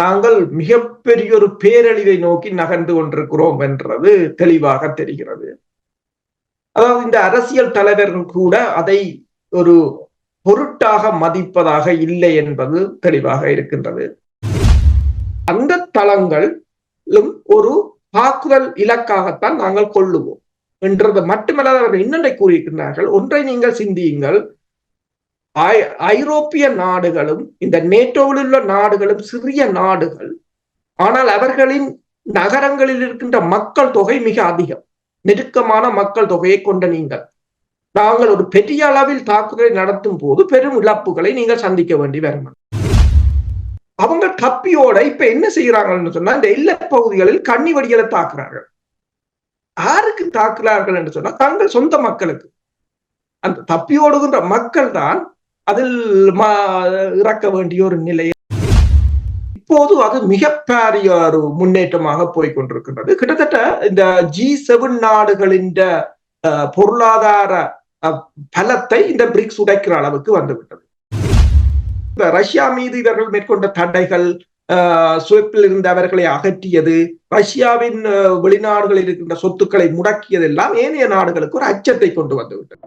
நாங்கள் மிகப்பெரிய ஒரு பேரழிவை நோக்கி நகர்ந்து கொண்டிருக்கிறோம் என்றது தெளிவாக தெரிகிறது. அதாவது இந்த அரசியல் தலைவர்கள் கூட அதை ஒரு பொருட்டாக மதிப்பதாக இல்லை என்பது தெளிவாக இருக்கின்றது. அந்த தளங்களும் ஒரு தாக்குதல் இலக்காகத்தான் நாங்கள் கொள்ளுவோம். என்றது மட்டுமல்லாத அவர்கள் இன்னொன்றை கூறியிருக்கிறார்கள் ஒன்றை நீங்கள் சிந்தியுங்கள். ஐரோப்பிய நாடுகளும் இந்த நேட்டோவில் உள்ள நாடுகளும் சிறிய நாடுகள் ஆனால் அவர்களின் நகரங்களில் இருக்கின்ற மக்கள் தொகை மிக அதிகம். நெருக்கமான மக்கள் தொகையை கொண்ட நீங்கள். நாங்கள் ஒரு பெரிய அளவில் தாக்குதலை நடத்தும் போது பெரும் இழப்புகளை நீங்கள் சந்திக்க வேண்டி வரும். அவங்க தப்பியோட இப்ப என்ன செய்யறாங்கன்னு சொன்னா இந்த எல்லை பகுதிகளில் கண்ணி வடிகளை தாக்குறார்கள். யாருக்கு தாக்குறார்கள் என்று சொன்னா தங்கள் சொந்த மக்களுக்கு. அந்த தப்பியோடுகின்ற மக்கள் தான் அதில் இறக்க வேண்டிய ஒரு நிலை. இப்போது அது மிகப்பெரிய ஒரு முன்னேற்றமாக போய்கொண்டிருக்கின்றது கிட்டத்தட்ட இந்த ஜி செவன் நாடுகளின் பொருளாதார பலத்தை இந்த பிரிக்ஸ் உடைக்கிற அளவுக்கு வந்துவிட்டது. ரஷ்யா மீது இவர்கள் மேற்கொண்ட தடைகள் சுவப்பில் இருந்த அவர்களை அகற்றியது ரஷ்யாவின் வெளிநாடுகளில் இருக்கின்ற சொத்துக்களை முடக்கியதெல்லாம் ஏனைய நாடுகளுக்கு ஒரு அச்சத்தை கொண்டு வந்துவிட்டது.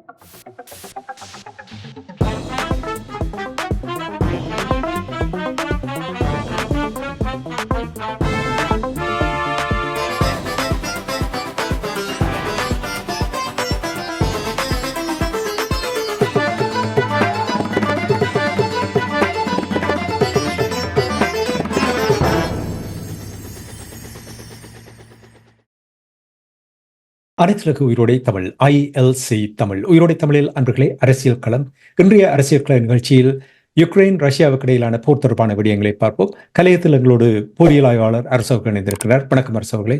அனைத்துலக உயிரோடை தமிழ் ஐஎல்சி தமிழ். உயிரோடை தமிழில் அன்பர்களே அரசியல் களம். இன்றைய அரசியல் கள நிகழ்ச்சியில் யுக்ரைன் ரஷ்யாவுக்கு இடையிலான போர் தொடர்பான விடயங்களை பார்ப்போம். கலையத்தில் எங்களோடு பொறியியல் ஆய்வாளர் அரசவர்கள் இணைந்திருக்கிறார். வணக்கம் அரசவர்களே.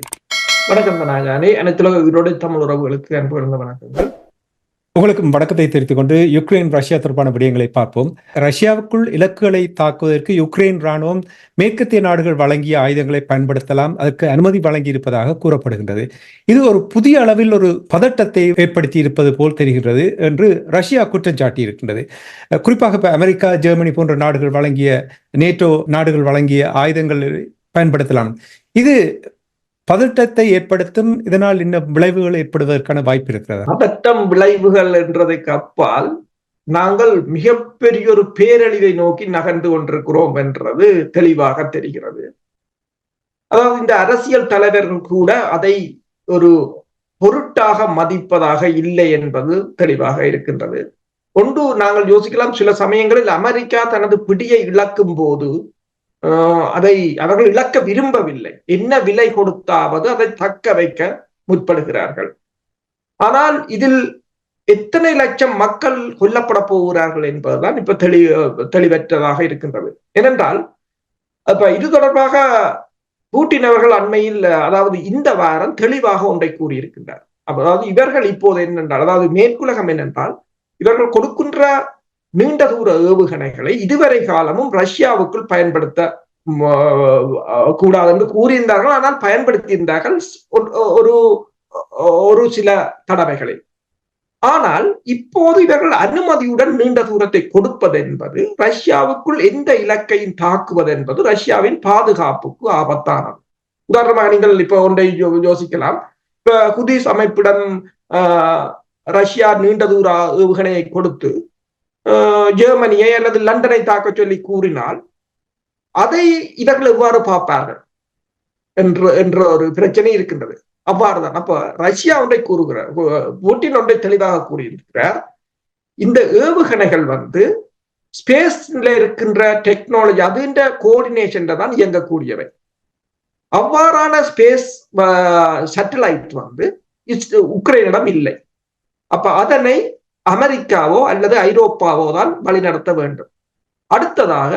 வணக்கம் நாகானே அனைத்துலக உயிரோடை தமிழ் உறவுகளுக்கு அன்பு வணக்கங்கள். உங்களுக்கு வடக்கத்தை தெரிவித்துக் கொண்டு யுக்ரைன் ரஷ்யா தொடர்பான விடயங்களை பார்ப்போம். ரஷ்யாவுக்குள் இலக்குகளை தாக்குவதற்கு யுக்ரைன் ராணுவம் மேற்கத்திய நாடுகள் வழங்கிய ஆயுதங்களை பயன்படுத்தலாம் அதற்கு அனுமதி வழங்கி இருப்பதாக கூறப்படுகின்றது. இது ஒரு புதிய அளவில் ஒரு பதட்டத்தை ஏற்படுத்தி இருப்பது போல் தெரிகிறது என்று ரஷ்யா குற்றம் சாட்டி இருக்கின்றது குறிப்பாக இப்ப அமெரிக்கா ஜெர்மனி போன்ற நாடுகள் வழங்கிய நேட்டோ நாடுகள் வழங்கிய ஆயுதங்கள் பயன்படுத்தலாம். இது பதட்டத்தை ஏற்படுத்தும் இதனால் இன்னும் விளைவுகள் ஏற்படுவதற்கான வாய்ப்பு இருக்கிறது? பதட்டம் விளைவுகள் என்றதுக்கு அப்பால் நாங்கள் மிகப்பெரிய ஒரு பேரழிவை நோக்கி நகர்ந்து கொண்டிருக்கிறோம் என்றது தெளிவாக தெரிகிறது. அதாவது இந்த அரசியல் தலைவர்கள் கூட அதை ஒரு பொருட்டாக மதிப்பதாக இல்லை என்பது தெளிவாக இருக்கின்றது. ஒன்று நாங்கள் யோசிக்கலாம் சில சமயங்களில் அமெரிக்கா தனது பிடியை இழக்கும் போது அதை அவர்கள் இழக்க விரும்பவில்லை. என்ன விலை கொடுத்தாவது அதை தக்க வைக்க முற்படுகிறார்கள். ஆனால் இதில் எத்தனை லட்சம் மக்கள் கொல்லப்பட போகிறார்கள் என்பதுதான் இப்ப தெளி தெளிவற்றதாக இருக்கின்றது. ஏனென்றால் இப்ப இது தொடர்பாக பூட்டின் அவர்கள் அண்மையில் அதாவது இந்த வாரம் தெளிவாக ஒன்றை கூறியிருக்கின்றார். அதாவது இவர்கள் இப்போது என்னென்றால் அதாவது மேற்குலகம் என்னென்றால் இவர்கள் கொடுக்கின்ற நீண்ட தூர ஏவுகணைகளை இதுவரை காலமும் ரஷ்யாவுக்குள் பயன்படுத்த கூடாது என்று கூறியிருந்தார்கள். ஆனால் பயன்படுத்தியிருந்தார்கள் ஒரு ஒரு சில தடவைகளில் ஆனால் இப்போது இவர்கள் அனுமதியுடன் நீண்ட தூரத்தை கொடுப்பது என்பது ரஷ்யாவுக்குள் எந்த இலக்கையும் தாக்குவது என்பது ரஷ்யாவின் பாதுகாப்புக்கு ஆபத்தானது. உதாரணமாக நீங்கள் இப்ப ஒன்றை யோசிக்கலாம். இப்ப குதிஸ் அமைப்பிடம் ரஷ்யா நீண்ட தூர ஏவுகணையை கொடுத்து ஜெர்மனியை அல்லது லண்டனை தாக்க சொல்லி கூறினால் அதை இவர்கள் எவ்வாறு பார்ப்பார்கள்? என்ற என்ற ஒரு பிரச்சனை இருக்கின்றது. அவ்வாறுதான். அப்ப ரஷ்யா ஒன்றை கூறுகிறார். புட்டின் ஒன்றை தெளிவாக கூறியிருக்கிறார். இந்த ஏவுகணைகள் வந்து ஸ்பேஸ்ல இருக்கின்ற டெக்னாலஜி அதுன்ற கோஆர்டினேஷன்ல தான் இயங்கக்கூடியவை. அவ்வாறான ஸ்பேஸ் சேட்டலைட் வந்து உக்ரைனிடம் இல்லை. அப்ப அதனை அமெரிக்காவோ அல்லது ஐரோப்பாவோ தான் வழிநடத்த வேண்டும். அடுத்ததாக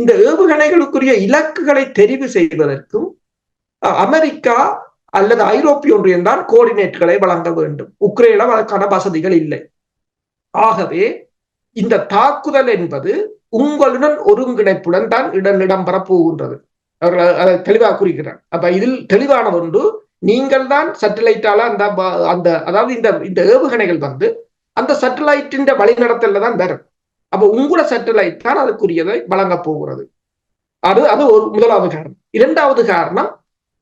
இந்த ஏவுகணைகளுக்குரிய இலக்குகளை தெரிவு செய்வதற்கும் அமெரிக்கா அல்லது ஐரோப்பிய ஒன்றியம் தான் கோஆர்டினேட்களை வழங்க வேண்டும். உக்ரைனிடம் அதற்கான வசதிகள் இல்லை. ஆகவே இந்த தாக்குதல் என்பது உங்களுடன் ஒருங்கிணைப்புடன் தான் இடம் இடம்பெற போகின்றது. அவர்கள் அதை தெளிவாக குறிக்கிறார் அப்ப இதில் தெளிவான ஒன்று நீங்கள் தான் சேட்டலைட்டால அந்த அந்த அதாவது இந்த இந்த ஏவுகணைகள் வந்து அந்த சேட்டலைட்டின் வழிநடத்தல தான் வரும் அப்ப உங்களோட சேட்டலைட் தான் அதுக்குரியதை வழங்க போகிறது. அது அது ஒரு முதலாவது காரணம். இரண்டாவது காரணம்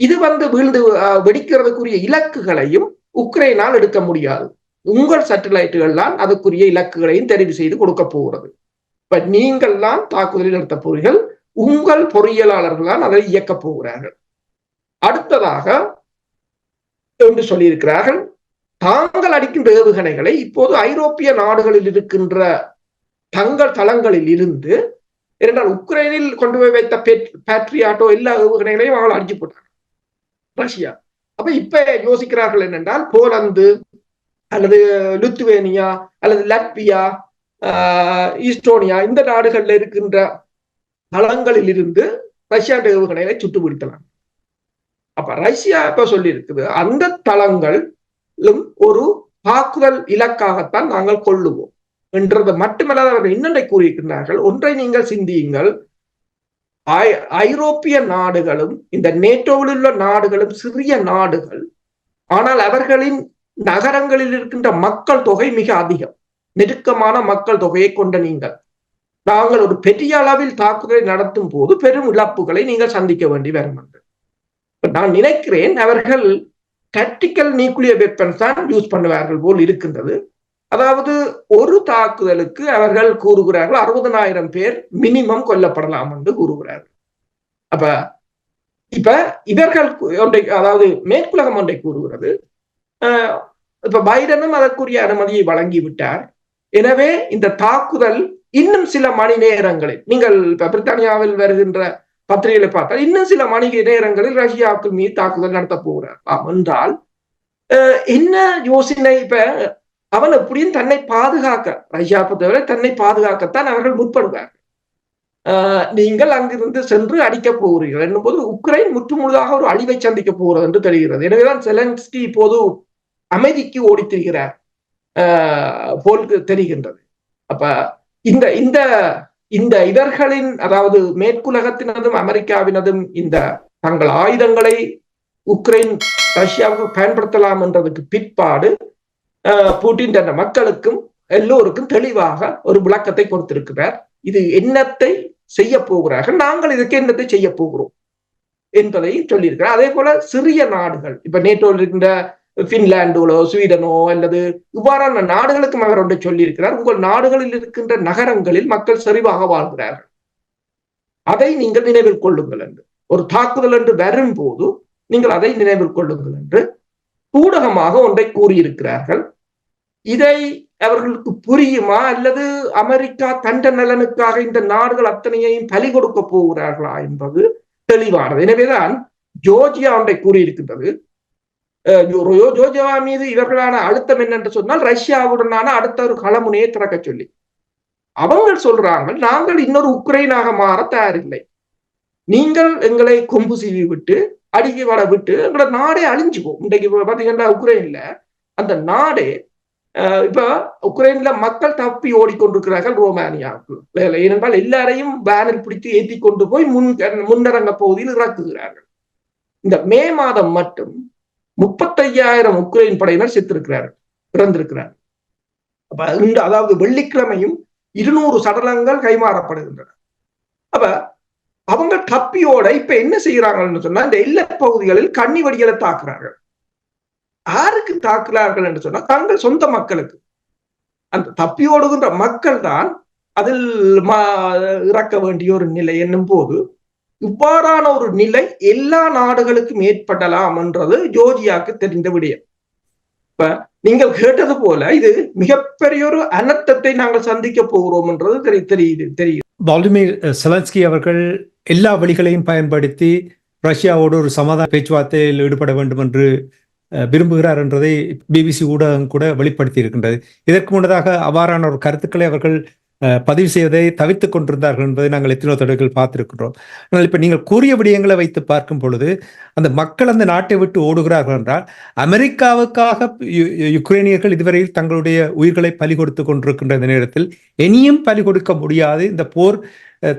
இது வந்து வீழ்ந்து வெடிக்கிறதுக்குரிய இலக்குகளையும் உக்ரைனால் எடுக்க முடியாது. உங்கள் சேட்டலைட்டுகள் தான் அதுக்குரிய இலக்குகளையும் தெரிவு செய்து கொடுக்க போகிறது. இப்ப நீங்கள் தான் தாக்குதலில் நடத்த போறீர்கள் உங்கள் பொறியியலாளர்கள் தான் அதை இயக்கப் போகிறார்கள். அடுத்ததாக என்று சொல்லியிருக்கிறார்கள் தாங்கள் அடிக்கும் ஏவுகணைகளை இப்போது ஐரோப்பிய நாடுகளில் இருக்கின்ற தங்கள் தளங்களில் இருந்து இரண்டால் உக்ரைனில் கொண்டு போய் வைத்த பேட்ரியாட்டோ எல்லா ஏவுகணைகளையும் அவர்கள் அடிச்சு போட்டாங்க. ரஷ்யா. அப்ப இப்ப யோசிக்கிறார்கள் என்னென்றால் போலந்து அல்லது லுத்துவேனியா அல்லது லட்வியா ஈஸ்டோனியா இந்த நாடுகளில் இருக்கின்ற தளங்களில் இருந்து ரஷ்யா ஏவுகணைகளை சுட்டு வீழ்த்தலாம் அப்ப ரஷ்யா இப்ப சொல்லி இருக்குது அந்த தளங்கள் ஒரு தாக்குதல் இலக்காகத்தான் நாங்கள் கொள்ளுவோம் என்றது மட்டுமல்லாத அவர்கள் இன்னொன்றை கூறியிருக்கிறார்கள் ஒன்றை நீங்கள் சிந்தியுங்கள். ஐ- ஐரோப்பிய நாடுகளும் இந்த நேட்டோவில் உள்ள நாடுகளும் சிறிய நாடுகள் ஆனால் அவர்களின் நகரங்களில் இருக்கின்ற மக்கள் தொகை மிக அதிகம். நெருக்கமான மக்கள் தொகையை கொண்ட நீங்கள். நாங்கள் ஒரு பெரிய அளவில் தாக்குதலை நடத்தும் போது பெரும் இழப்புகளை நீங்கள் சந்திக்க வேண்டி வரும் என்று நான் நினைக்கிறேன் அவர்கள் டாக்டிக்கல் நியூக்ளியர் வெப்பன்ஸ் தான் யூஸ் பண்ணுவார்கள் போல் இருக்கின்றது. அதாவது ஒரு தாக்குதலுக்கு அவர்கள் கூறுகிறார்கள் அறுபதனாயிரம் பேர் மினிமம் கொல்லப்படலாம் என்று கூறுகிறார்கள். அப்ப இப்ப இவர்கள் ஒன்றை அதாவது மேற்குலகம் ஒன்றை கூறுகிறது. இப்ப பைடனும் அதற்குரிய அனுமதியை வழங்கி விட்டார். எனவே இந்த தாக்குதல் இன்னும் சில மணி நேரங்களில் நீங்கள் இப்ப பிரித்தானியாவில் வருகின்ற பத்திரிகையில பார்த்தால் இன்னும் சில மணிக நேரங்களில் ரஷ்யாவுக்கு மீது தாக்குதல் நடத்த போகிறார். ஆம் என்றால் அஹ், என்ன யோசனை இப்ப? அவன் எப்படியும் தன்னை பாதுகாக்க ரஷ்யா பொறுத்தவரை தன்னை பாதுகாக்கத்தான் அவர்கள் முற்படுவார்கள். நீங்கள் அங்கிருந்து சென்று அடிக்க போகிறீர்கள் என்னும்போது உக்ரைன் முற்றுமுழுதாக ஒரு அழிவை சந்திக்க போகிறது என்று தெரிகிறது. எனவேதான் செலன்ஸ்கி இப்போது அமைதிக்கு ஓடித்திருகிறார். போல் தெரிகின்றது. அப்ப இந்த இந்த இந்த இவர்களின் அதாவது மேற்குலகத்தினதும் அமெரிக்காவினதும் இந்த தங்கள் ஆயுதங்களை உக்ரைன் ரஷ்யாவுக்கு பயன்படுத்தலாம் என்றதுக்கு பிற்பாடு ஆஹ் புட்டின் தன் மக்களுக்கும் எல்லோருக்கும் தெளிவாக ஒரு விளக்கத்தை கொடுத்திருக்கிறார். இது என்னத்தை செய்ய போகிறார்கள்? நாங்கள் இதுக்கு என்னத்தை செய்ய போகிறோம்? என்பதை சொல்லியிருக்கிறார். அதே போல சிறிய நாடுகள் இப்ப நேட்டோவில் இருக்கின்ற பின்லாண்டோ ஸ்வீடனோ அல்லது இவ்வாறான நாடுகளுக்கும் அவர் ஒன்றை சொல்லியிருக்கிறார். உங்கள் நாடுகளில் இருக்கின்ற நகரங்களில் மக்கள் செறிவாக வாழ்கிறார்கள். அதை நீங்கள் நினைவில் கொள்ளுங்கள் என்று. ஒரு தாக்குதல் என்று வரும்போது நீங்கள் அதை நினைவில் கொள்ளுங்கள் என்று ஊடகமாக ஒன்றை கூறியிருக்கிறார்கள். இதை அவர்களுக்கு புரியுமா? அல்லது அமெரிக்கா தண்ட நலனுக்காக இந்த நாடுகள் அத்தனையையும் பலி கொடுக்க போகிறார்களா என்பது தெளிவானது. எனவேதான் ஜோர்ஜியா ஒன்றை கூறியிருக்கின்றது. ஜோஜவா மீது இவர்களான அழுத்தம் என்னென்று சொன்னால் ரஷ்யாவுடனான அடுத்த ஒரு களமுனையை திறக்க சொல்லி. அவங்க சொல்றாங்க நாங்கள் இன்னொரு உக்ரைனாக மாற தயாரில்லை. நீங்கள் எங்களை கொம்பு சீவி விட்டு அடுக்கி வட விட்டு எங்களோட நாடே அழிஞ்சு இன்றைக்கு பாத்தீங்கன்னா உக்ரைன்ல அந்த நாடே அஹ் இப்ப உக்ரைன்ல மக்கள் தப்பி ஓடிக்கொண்டிருக்கிறார்கள் ரோமானியாவுக்கு. ஏனென்றால் எல்லாரையும் பேனர் பிடித்து ஏற்றி கொண்டு போய் முன் முன்னரங்க பகுதியில் இறக்குகிறார்கள். இந்த மே மாதம் மட்டும் முப்பத்தையாயிரம் உக்ரைன் படையினர் செத்திருக்கிறார் பிறந்திருக்கிறார் அப்ப அதாவது வெள்ளிக்கிழமையும் இருநூறு சடலங்கள் கைமாறப்படுகின்றன. அப்ப அவங்க தப்பியோட இப்ப என்ன செய்யறாங்கன்னு சொன்னா இந்த எல்லை பகுதிகளில் கன்னி வடிகளை தாக்குறார்கள். யாருக்கு தாக்குறார்கள் என்று சொன்னா தங்கள் சொந்த மக்களுக்கு. அந்த தப்பியோடுகின்ற மக்கள் தான் அதில் இறக்க வேண்டிய ஒரு நிலை என்னும் போது இவ்வாறான ஒரு நிலை எல்லா நாடுகளுக்கும் ஏற்படலாம் என்றது ஜோர்ஜியாவுக்கு தெரிந்த விடயம். இப்ப நீங்கள் கேட்டது போல இது மிகப்பெரிய ஒரு அனர்த்தத்தை நாங்கள் சந்திக்க போகிறோம் என்றது தெரியுது தெரியும். வால்டிமிர் செலன்ஸ்கி அவர்கள் எல்லா வழிகளையும் பயன்படுத்தி ரஷ்யாவோடு ஒரு சமாதான பேச்சுவார்த்தையில் ஈடுபட வேண்டும் என்று விரும்புகிறார் என்றதை பிபிசி ஊடகம் கூட வெளிப்படுத்தி இருக்கின்றது இதற்கு முன்னதாக அவ்வாறான ஒரு கருத்துக்களை அவர்கள் பதிவு செய்வதை தவிர்த்துக் கொண்டிருந்தார்கள் என்பதை நாங்கள் எத்தனையோ தடவைகள் பார்த்திருக்கிறோம். ஆனால் இப்போ நீங்கள் கூறிய விடயங்களை வைத்து பார்க்கும் பொழுது அந்த மக்கள் அந்த நாட்டை விட்டு ஓடுகிறார்கள் என்றால் அமெரிக்காவுக்காக யுக்ரைனியர்கள் இதுவரையில் தங்களுடைய உயிர்களை பலி கொடுத்து கொண்டிருக்கின்ற இந்த நேரத்தில் இனியும் பலி கொடுக்க முடியாது. இந்த போர்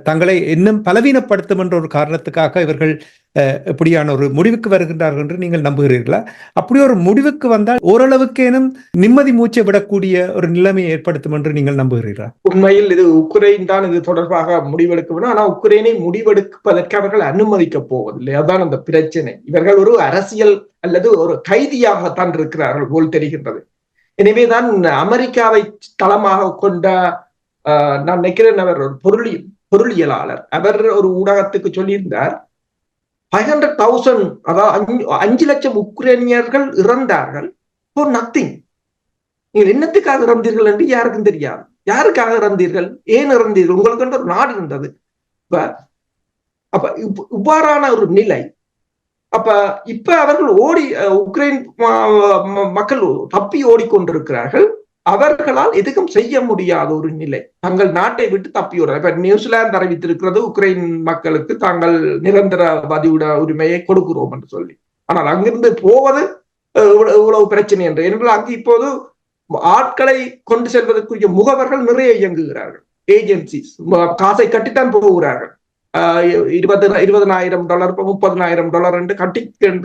தங்களை இன்னும் பலவீனப்படுத்தும் என்ற ஒரு காரணத்துக்காக இவர்கள் அஹ், இப்படியான ஒரு முடிவுக்கு வருகின்றார்கள் என்று நீங்கள் நம்புகிறீர்களா? அப்படி ஒரு முடிவுக்கு வந்தால் ஓரளவுக்கேனும் நிம்மதி மூச்சை விடக்கூடிய ஒரு நிலைமையை ஏற்படுத்தும் என்று நீங்கள் நம்புகிறீர்களா? உண்மையில் இது உக்ரைன் தான் இது தொடர்பாக முடிவெடுக்க வேண்டும் ஆனா உக்ரைனை முடிவெடுப்பதற்கு அவர்கள் அனுமதிக்க போவதில்லை. அதுதான் அந்த பிரச்சனை. இவர்கள் ஒரு அரசியல் அல்லது ஒரு கைதியாகத்தான் இருக்கிறார்கள் போல் தெரிகின்றது. எனவேதான் அமெரிக்காவை தளமாக கொண்ட நான் நினைக்கிறேன் அவர் ஒரு பொருளி பொருளியலாளர். அவர் ஒரு ஊடகத்துக்கு சொல்லியிருந்தார் ஃபைவ் ஹண்ட்ரட் தௌசண்ட் அதாவது அஞ்சு- அஞ்சு லட்சம் உக்ரைனியர்கள் இறந்தார்கள் ஃபார் நத்திங் நீங்கள் என்னத்துக்காக இறந்தீர்கள் என்று யாருக்கும் தெரியாது. யாருக்காக இறந்தீர்கள்? ஏன் இறந்தீர்கள்? உங்களுக்கு ஒரு நாடு இருந்தது. இப்ப அப்ப இவ்- இவ்வாறான ஒரு நிலை. அப்ப இப்ப அவர்கள் ஓடி உக்ரைன் மக்கள் தப்பி ஓடிக்கொண்டிருக்கிறார்கள். அவர்களால் எதுக்கும் செய்ய முடியாத ஒரு நிலை. தங்கள் நாட்டை விட்டு தப்பி ஓட இப்ப நியூசிலாந்து அறிவித்திருக்கிறது உக்ரைன் மக்களுக்கு தாங்கள் நிரந்தர பதிவிட உரிமையை கொடுக்கிறோம் என்று சொல்லி. ஆனால் அங்கிருந்து போவது இவ்வளவு பிரச்சனை என்று. என்றால் அங்கு இப்போது ஆட்களை கொண்டு செல்வதற்குரிய முகவர்கள் நிறைய இயங்குகிறார்கள். ஏஜென்சிஸ் காசை கட்டித்தான் போகிறார்கள். இருபது இருபதனாயிரம் டாலர் முப்பதனாயிரம் டாலர் என்று கட்டி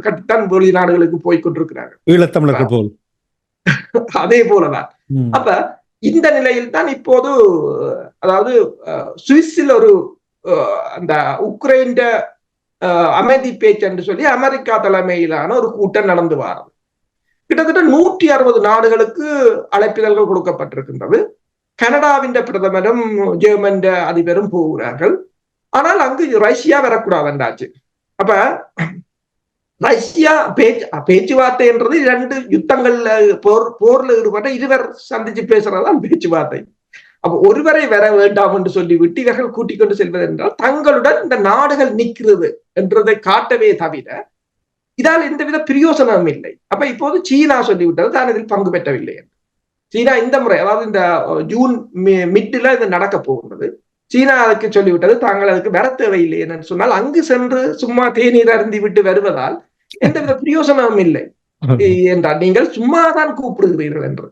கட்டித்தான் வெளிநாடுகளுக்கு போய் கொண்டிருக்கிறார்கள். ஈழத்தமிழர்கள் போல். அதே போலதான். அப்ப இந்த நிலையில் தான் இப்போது அதாவது சுவிஸில் ஒரு அந்த உக்ரைன் அமைதி பேச்சு என்று சொல்லி அமெரிக்கா தலைமையிலான ஒரு கூட்டம் நடந்து வாரது கிட்டத்தட்ட நூற்றி அறுபது நாடுகளுக்கு அழைப்பிதழ்கள் கொடுக்கப்பட்டிருக்கின்றது. கனடாவின் பிரதமரும் ஜெர்மன் அதிபரும் போகிறார்கள். ஆனால் அங்கு ரஷ்யா வரக்கூடாது என்றாச்சு. அப்ப ரஷ்யா பேச்சு பேச்சுவார்த்தைன்றது ரெண்டு யுத்தங்கள்ல போர் போர்ல ஈடுபட்ட இருவர் சந்திச்சு பேசுறதுதான் பேச்சுவார்த்தை. அப்ப ஒருவரை வர வேண்டாம் என்று சொல்லி விட்டு இவர்கள் கூட்டிக் கொண்டு செல்வது என்றால் தங்களுடன் இந்த நாடுகள் நிற்கிறது என்றதை காட்டவே தவிர இதால் எந்தவித பிரயோசனமும் இல்லை. அப்ப இப்போது சீனா சொல்லிவிட்டது தான் இதில் பங்கு பெற்றவில்லை என்று. சீனா இந்த முறை அதாவது இந்த ஜூன் மிட்டில் இது நடக்க போகின்றது. சீனா அதுக்கு சொல்லிவிட்டது தாங்கள் அதுக்கு வர தேவையில்லை என்று சொன்னால் அங்கு சென்று சும்மா தேநீர் அருந்தி விட்டு வருவதால் எந்தவித பிரயோசனமும் இல்லை. என்றால் நீங்கள் சும்மாதான் கூப்பிடுகிறீர்கள் என்று.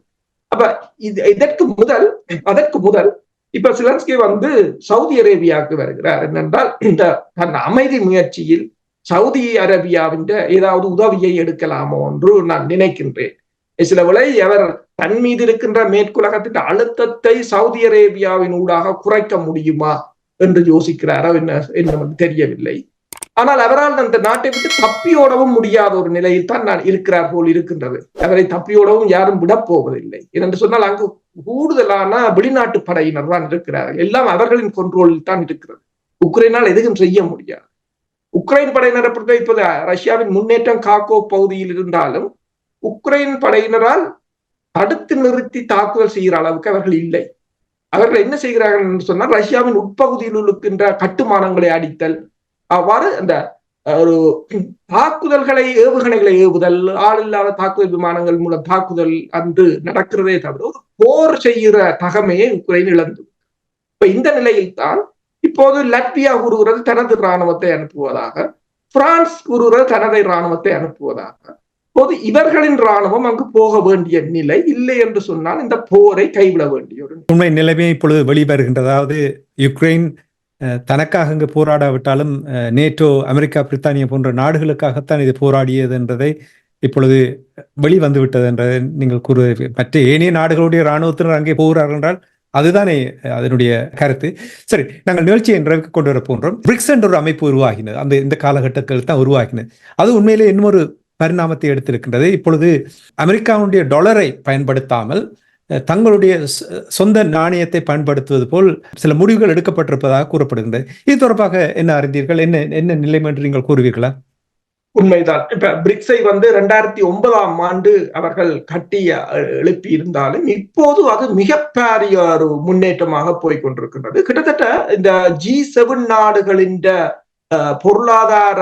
அப்ப இது இதற்கு முதல் அதற்கு முதல் இப்ப சிலன்ஸ்கி வந்து சவுதி அரேபியாவுக்கு வருகிறார். என்னென்றால் இந்த தன் அமைதி முயற்சியில் சவுதி அரேபியாவின் ஏதாவது உதவியை எடுக்கலாமோ என்று நான் நினைக்கின்றேன். சில விலை அவர் தன் மீது இருக்கின்ற மேற்குலகத்தின் அழுத்தத்தை சவுதி அரேபியாவின் ஊடாக குறைக்க முடியுமா என்று யோசிக்கிறாரோ என்ன என்ன தெரியவில்லை. ஆனால் அவரால் அந்த நாட்டை விட்டு தப்பியோடவும் முடியாத ஒரு நிலையில் தான் நான் இருக்கிறார் போல் இருக்கின்றது. அவரை தப்பியோடவும் யாரும் விடப் போவதில்லை. என்று சொன்னால் அங்கு கூடுதலான வெளிநாட்டு படையினர் தான் இருக்கிறார்கள். எல்லாம் அவர்களின் கொண்ட்ரோலில் தான் இருக்கிறது. உக்ரைனால் எதுவும் செய்ய முடியாது. உக்ரைன் படையினரை பொறுத்த இப்போது ரஷ்யாவின் முன்னேற்றம் காக்கோ பகுதியில் இருந்தாலும் உக்ரைன் படையினரால் தடுத்து நிறுத்தி தாக்குதல் செய்கிற அளவுக்கு அவர்கள் இல்லை. அவர்கள் என்ன செய்கிறார்கள் என்று சொன்னால் ரஷ்யாவின் உட்பகுதியில் இருக்கின்ற கட்டுமானங்களை அடித்தல் அவ்வாறு அந்த ஒரு தாக்குதல்களை ஏவுகணைகளை ஏவுதல் ஆள் இல்லாத தாக்குதல் விமானங்கள் மூலம் தாக்குதல் அன்று நடக்கிறதே தவிர ஒரு போர் செய்கிற தகமையை உக்ரைன் இழந்து. இப்ப இந்த நிலையில் தான் இப்போது லட்வியா கூறுகிறது தனது இராணுவத்தை அனுப்புவதாக பிரான்ஸ் கூறுகிறது தனது இராணுவத்தை அனுப்புவதாக. போது இவர்களின் ராணுவம் அங்கு போக வேண்டிய நிலை இல்லை என்று சொன்னால் இந்த போரை கைவிட வேண்டிய ஒரு உண்மை நிலைமை இப்பொழுது வெளிவருகின்றதாவது யுக்ரைன் தனக்காக இங்கு போராடாவிட்டாலும் நேட்டோ அமெரிக்கா பிரித்தானியா போன்ற நாடுகளுக்காகத்தான் இது போராடியது என்றதை இப்பொழுது வெளிவந்து விட்டது என்றதை நீங்கள் கூறுவது மற்ற ஏனைய நாடுகளுடைய இராணுவத்தினர் அங்கே போகிறார்கள் என்றால் அதுதானே அதனுடைய கருத்து. சரி நாங்கள் நிகழ்ச்சியை என்றைக்கு கொண்டு வர போன்றோம் பிரிக்ஸ் என்ற ஒரு அமைப்பு உருவாகினது. அந்த இந்த காலகட்டத்தில் தான் உருவாகினது அது உண்மையிலே இன்னொரு பரிணாமத்தை எடுத்திருக்கின்றது. இப்பொழுது அமெரிக்காவுடைய டாலரை பயன்படுத்தாமல் தங்களுடைய சொந்த நாணயத்தை பயன்படுத்துவது போல் சில முடிவுகள் எடுக்கப்பட்டிருப்பதாக கூறப்படுகின்றது. இது தொடர்பாக என்ன அறிந்தீர்கள்? என்ன என்ன நிலைமை என்று நீங்கள் கூறுவீர்களா? உண்மைதான். இப்ப பிரிக்ஸை வந்து ரெண்டாயிரத்தி ஒன்பதாம் ஆண்டு அவர்கள் கட்டி எழுப்பி இருந்தாலும் இப்போது அது மிகப்பெரிய ஒரு முன்னேற்றமாக போய்கொண்டிருக்கின்றது கிட்டத்தட்ட இந்த ஜி செவன் நாடுகளின் பொருளாதார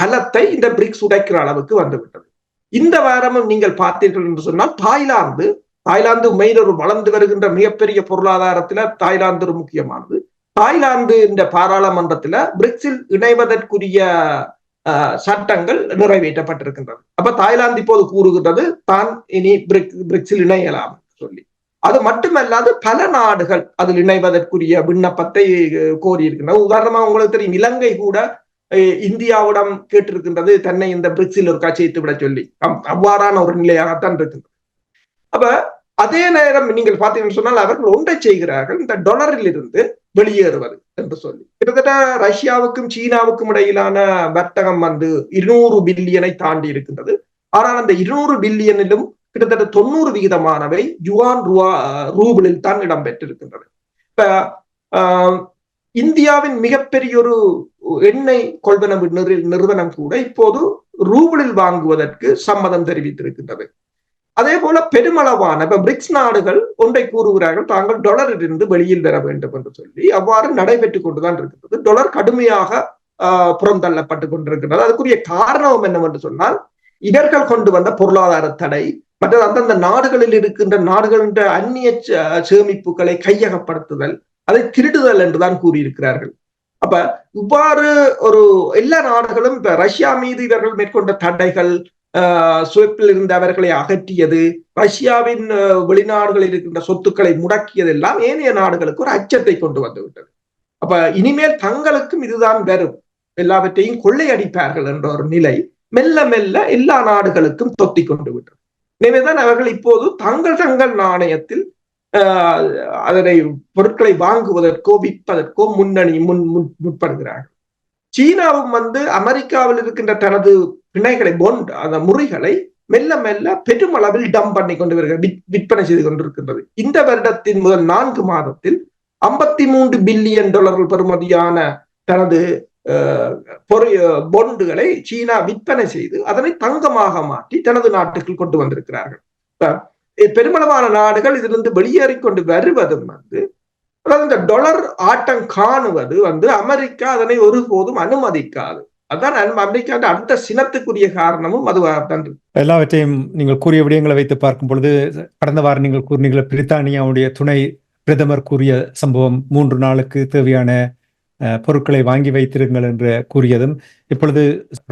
பலத்தை இந்த பிரிக்ஸ் உடைக்கிற அளவுக்கு வந்துவிட்டது. இந்த வாரமும் நீங்கள் பார்த்தீர்கள் என்று சொன்னால் தாய்லாந்து தாய்லாந்து உண்மையில் ஒரு வளர்ந்து வருகின்ற மிகப்பெரிய பொருளாதாரத்துல தாய்லாந்து ஒரு முக்கியமானது. தாய்லாந்து இந்த பாராளுமன்றத்துல பிரிக்ஸில் இணைவதற்குரிய சட்டங்கள் நிறைவேற்றப்பட்டிருக்கின்றது. அப்ப தாய்லாந்து இப்போது கூறுகின்றது தான் இனி பிரிக் பிரிக்ஸில் இணையலாம் சொல்லி. அது மட்டுமல்லாது பல நாடுகள் அதில் இணைவதற்குரிய விண்ணப்பத்தை கோரியிருக்கின்றன. உதாரணமா உங்களுக்கு தெரியும் இலங்கை கூட இந்தியாவிடம் கேட்டிருக்கின்றது தன்னை இந்த பிரிக்ஸில் ஒரு சேர்த்து விட சொல்லி. அவ்வாறான ஒரு நிலையாகத்தான் இருக்கின்றது. அப்ப அதே நேரம் நீங்கள் பார்த்தீங்கன்னு சொன்னால் அவர்கள் ஒன்றை செய்கிறார்கள். இந்த டொலரில் இருந்து வெளியேறுவது என்று சொல்லி. கிட்டத்தட்ட ரஷ்யாவுக்கும் சீனாவுக்கும் இடையிலான வர்த்தகம் வந்து இருநூறு பில்லியனை தாண்டி இருக்கின்றது. ஆனால் அந்த இருநூறு பில்லியனிலும் கிட்டத்தட்ட தொண்ணூறு விகிதமானவை யுவான் ரூபா ரூபிளில் தான் இடம்பெற்றிருக்கின்றது. இப்ப ஆஹ், இந்தியாவின் மிகப்பெரிய ஒரு எண்ணெய் கொள்வனவு நிறுவனம் கூட இப்போது ரூபிளில் வாங்குவதற்கு சம்மதம் தெரிவித்திருக்கின்றது. அதே போல பெருமளவான இப்ப பிரிக்ஸ் நாடுகள் ஒன்றை கூறுகிறார்கள் தாங்கள் டொலரிலிருந்து வெளியில் வர வேண்டும் என்று சொல்லி அவ்வாறு நடைபெற்றுக் கொண்டுதான் இருக்கிறது. டொலர் கடுமையாக ஆஹ், புறந்தள்ளப்பட்டு கொண்டிருக்கிறது. அதுக்குரிய காரணம் என்னவென்று சொன்னால் இடர்கள் கொண்டு வந்த பொருளாதார தடை மற்ற அந்தந்த நாடுகளில் இருக்கின்ற நாடுகளின் அந்நிய சேமிப்புகளை கையகப்படுத்துதல் அதை திருடுதல் என்றுதான் கூறியிருக்கிறார்கள். அப்ப இவ்வாறு ஒரு எல்லா நாடுகளும் இப்ப ரஷ்யா மீது இவர்கள் மேற்கொண்ட தடைகள் சுவிப்பில் இருந்து அவர்களை அகற்றியது ரஷ்யாவின் வெளிநாடுகளில் இருக்கின்ற சொத்துக்களை முடக்கியது எல்லாம் ஏனைய நாடுகளுக்கு ஒரு அச்சத்தை கொண்டு வந்து விட்டது அப்ப இனிமேல் தங்களுக்கும் இதுதான் வரும். எல்லாவற்றையும் கொள்ளையடிப்பார்கள் என்ற ஒரு நிலை மெல்ல மெல்ல எல்லா நாடுகளுக்கும் தொத்தி கொண்டு விட்டது. எனவேதான் அவர்கள் இப்போது தங்கள் தங்கள் நாணயத்தில் ஆஹ், அதனை பொருட்களை வாங்குவதற்கோ விற்பதற்கோ முன்னணி முன் முன்- முற்படுகிறார்கள். சீனாவும் வந்து அமெரிக்காவில் இருக்கின்ற தனது பிணைகளை பொண்ட் அந்த முறைகளை மெல்ல மெல்ல பெருமளவில் டம் பண்ணி கொண்டு வருகிறது விற்பனை செய்து கொண்டிருக்கின்றது. இந்த வருடத்தின் முதல் நான்கு மாதத்தில் ஐம்பத்தி மூன்று பில்லியன் டாலர்கள் பெறுமதியான தனது பொருண்டுகளை பொண்டுகளை சீனா விற்பனை செய்து அதனை தங்கமாக மாற்றி தனது நாட்டுக்குள் கொண்டு வந்திருக்கிறார்கள். பெருமளவான நாடுகள் இதிலிருந்து வெளியேறி கொண்டு வருவதும் வந்து அதாவது இந்த டொலர் ஆட்டம் காணுவது வந்து அமெரிக்கா அதனை ஒருபோதும் அனுமதிக்காது. அதான் அமெரிக்கா அமெரிக்காவின் அடுத்த சினத்துக்குரிய காரணமும் அதுவாகத்தான் எல்லாவற்றையும் நீங்கள் கூறிய விடயங்களை வைத்து பார்க்கும் பொழுது கடந்த வாரம் நீங்கள் கூறினீர்கள் பிரித்தானியாவுடைய துணை பிரதமர் கூறிய சம்பவம் மூன்று நாளுக்கு தேவையான அஹ், பொருட்களை வாங்கி வைத்திருங்கள் என்று கூறியதும் இப்பொழுது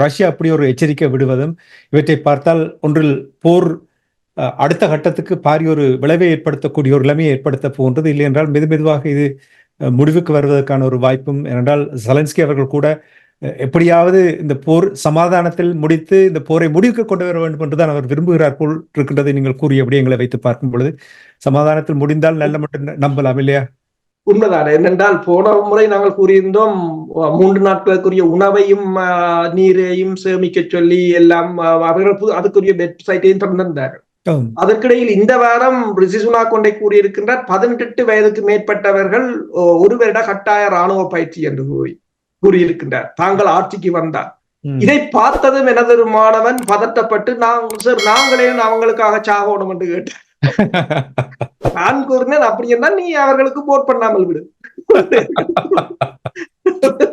ரஷ்யா அப்படி ஒரு எச்சரிக்கை விடுவதும் இவற்றை பார்த்தால் ஒன்றில் போர் அடுத்த கட்டத்துக்கு பாரி ஒரு விளைவை ஏற்படுத்தக்கூடிய ஒரு நிலைமையை ஏற்படுத்த போன்றது இல்லை என்றால் மெது மெதுவாக இது அஹ், முடிவுக்கு வருவதற்கான ஒரு வாய்ப்பும் ஏனென்றால் சலன்ஸ்கி அவர்கள் கூட எப்படியாவது இந்த போர் சமாதானத்தில் முடித்து இந்த போரை முடிவுக்கு கொண்டு வர வேண்டும் என்றுதான் அவர் விரும்புகிறார் போல் இருக்கின்றதை நீங்கள் கூறிய விடயங்களை வைத்து பார்க்கும் பொழுது சமாதானத்தில் முடிந்தால் நல்ல மட்டும் நம்பலாம் இல்லையா? உண்மைதான். என்னென்றால் போன முறை நாங்கள் கூறியிருந்தோம் மூன்று நாட்களுக்குரிய உணவையும் அஹ், நீரையும் சேமிக்க சொல்லி எல்லாம் அவர்கள் அதுக்குரிய வெப்சைட்டையும் திறந்திருந்தார்கள். அதற்கிடையில் இந்த வாரம் ரிஷி சுனாக் கொண்டை கூறியிருக்கின்றார் பதினெட்டு வயதுக்கு மேற்பட்டவர்கள் ஒரு வருட கட்டாய ராணுவ பயிற்சி என்று கூறி கூறியிருக்கின்றார். தாங்கள் ஆட்சிக்கு வந்தார். இதை பார்த்ததும் எனது ஒரு மாணவன் பதட்டப்பட்டு நான் சார் நாங்களே அவங்களுக்காக சாகணும் என்று கேட்டார். நான் கூறினேன் அப்படி என்ன நீ அவர்களுக்கு போட் பண்ணாமல் விடு.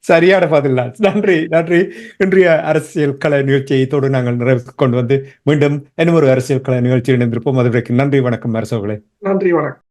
சரியான பதில் தான். நன்றி நன்றி. இன்றைய அரசியல் கலை நிகழ்ச்சியை இதோடு நாங்கள் நிறைவுக்கு கொண்டு வந்து மீண்டும் இன்னும் ஒரு அரசியல் கலை நிகழ்ச்சியில் இணைந்திருப்போம். அதுவரைக்கும் நன்றி வணக்கம் அரசோகளே நன்றி வணக்கம்.